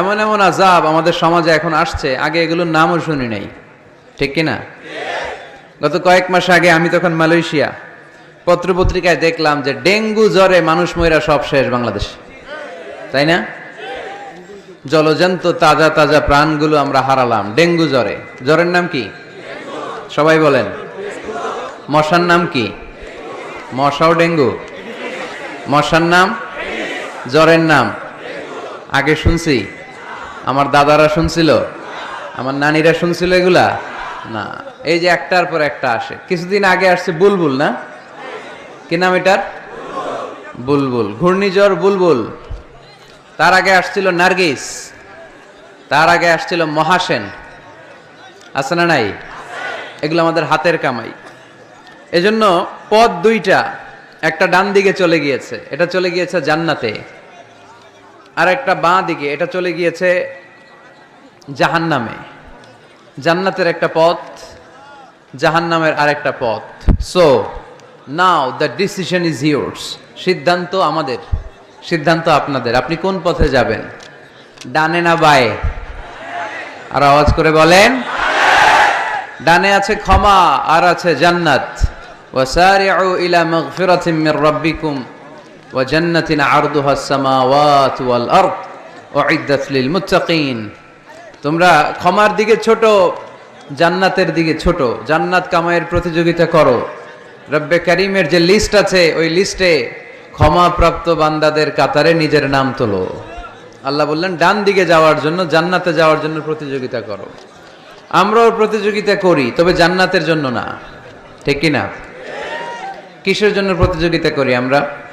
এমন এমন আজাব আমাদের সমাজে এখন আসছে, আগে এগুলোর নামও শুনি নাই। ঠিক কিনা গত কয়েক মাস আগে আমি তখন মালয়েশিয়া পত্রপত্রিকায় দেখলাম যে ডেঙ্গু জ্বরে মানুষ ময়রা সব শেষ বাংলাদেশ। তাই না? জলজন্ত তাজা তাজা প্রাণগুলো আমরা হারালাম, ডেঙ্গু জ্বরে। জ্বরের নাম কি? সবাই বলেন। মশার নাম কি? মশাও ডেঙ্গু। মশার নাম? জ্বরের নাম? আগে শুনছি। আমার দাদারা শুনছিল? আমার নানিরা শুনছিল এগুলা? না। এই যে একটার পর একটা আসে। কিছুদিন আগে আসছে বুলবুল, না? কি নাম এটার? বুলবুল। ঘূর্ণিঝড় বুলবুল। তার আগে আসছিল নার্গিস। তার আগে আসছিল মহাসেন। আছে না নাই? এগুলো আমাদের হাতের কামাই। এজন্য পথ দুইটা একটা ডান দিকে চলে গিয়েছে। এটা চলে গিয়েছে জান্নাতে। আর একটা বাঁ দিকে, এটা চলে গিয়েছে জাহান্নামে। জান্নাতের একটা পথ, জাহান্নামের আরেকটা পথ। So now the decision is yours সিদ্ধান্ত আমাদের, সিদ্ধান্ত আপনাদের। আপনি কোন পথে যাবেন? ডানে না বায়ে? আর আওয়াজ করে বলেন, ডানে আছে ক্ষমা, আর আছে জান্নাত। ওয়াসারিউ ইলা মাগফিরাতিন মির রাব্বিকুম। আস-সামাওয়াতু ওয়াল আরদ উইদ্দাত লিল মুত্তাকিন তোমরা ক্ষমার দিকে ছোট, জান্নাতের দিকে ছোট। জান্নাত কামাইয়ের প্রতিযোগিতা করো। রব্বে করিমের যে লিস্ট আছে, ওই লিস্টে ক্ষমাপ্রাপ্ত বান্দাদের কাতারে নিজের নাম তোলো। আল্লাহ বললেন, ডান দিকে যাওয়ার জন্য, জান্নাতে যাওয়ার জন্য প্রতিযোগিতা করো। আমরাও প্রতিযোগিতা করি, তবে জান্নাতের জন্য না। ঠিক কি না কিসের জন্য প্রতিযোগিতা করি আমরা?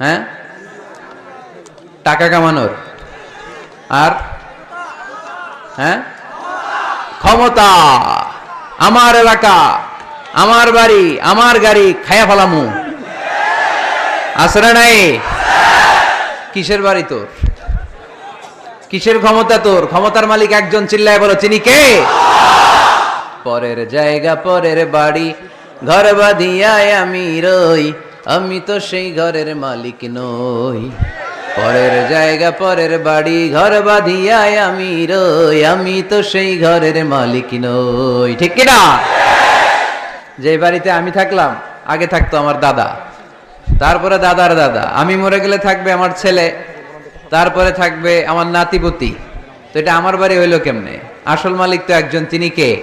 হ্যাঁ? টাকা কামানোর। আর? হ্যাঁ? ক্ষমতা। আমার এলাকা, আমার বাড়ি, আমার গাড়ি খায়া ফেলামু। আসরে নাই? কিসের বাড়ি তোর? কিসের ক্ষমতা তোর? ক্ষমতার মালিক একজন চিল্লায় বলো, চিনি কে? পরের জায়গা, পরের বাড়ি, ঘর বাঁধিয়ায় আমি রই। আমি তো সেই ঘরের মালিক নই। পরের জায়গা, পরের বাড়ি, ঘর বাঁধিয়ায় আমি রই। আমি তো সেই ঘরের মালিক নই। ঠিক কিনা? যে বাড়িতে আমি থাকলাম, আগে থাকতো আমার দাদা। তারপরে দাদার দাদা। আমি মরে গেলে থাকবে আমার ছেলে, তারপরে থাকবে আমার নাতিপতি। তো এটা আমার বাড়ি হইল কেমনে? আসল মালিক তো একজন, তিনি কে?